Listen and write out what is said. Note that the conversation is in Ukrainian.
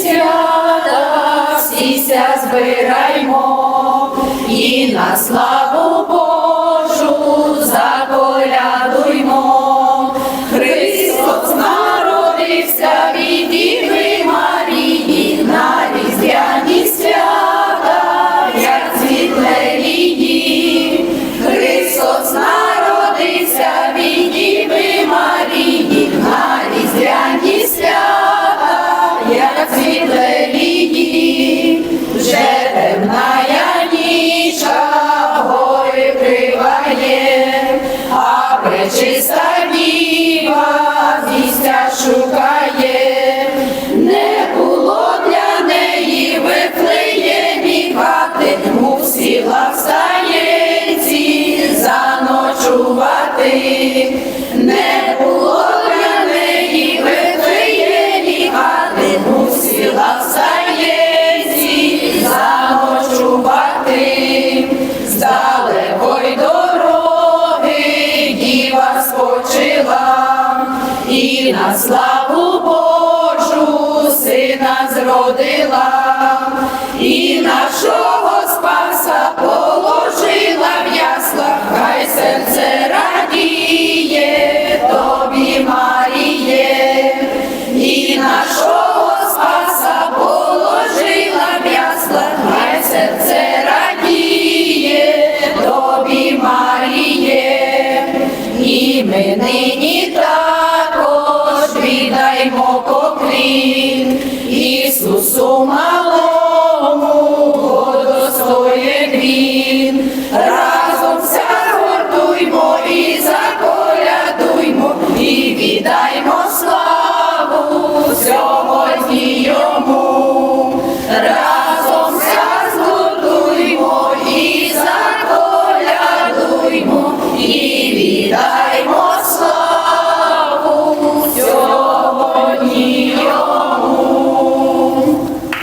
свята, всіся збираймо і на славу Божу заколядуймо. Христос народився від Діви Марії на різдвяні свята, як світлелії. Христос народився від Діви Марії на різдвяні свята, як а пречиста діва місця шукає. Не було для неї виплиє хати, мусила в стаєнці заночувати. Не було для неї виплиє хати, мусила в стаєнці заночувати. Славу Божу сина зродила, і нашого спаса положила в яслах, хай серце радіє тобі, Маріє, і нашого спаса положила в яслах, хай серце радіє тобі, Маріє, і ми нині поклін Ісусу малому,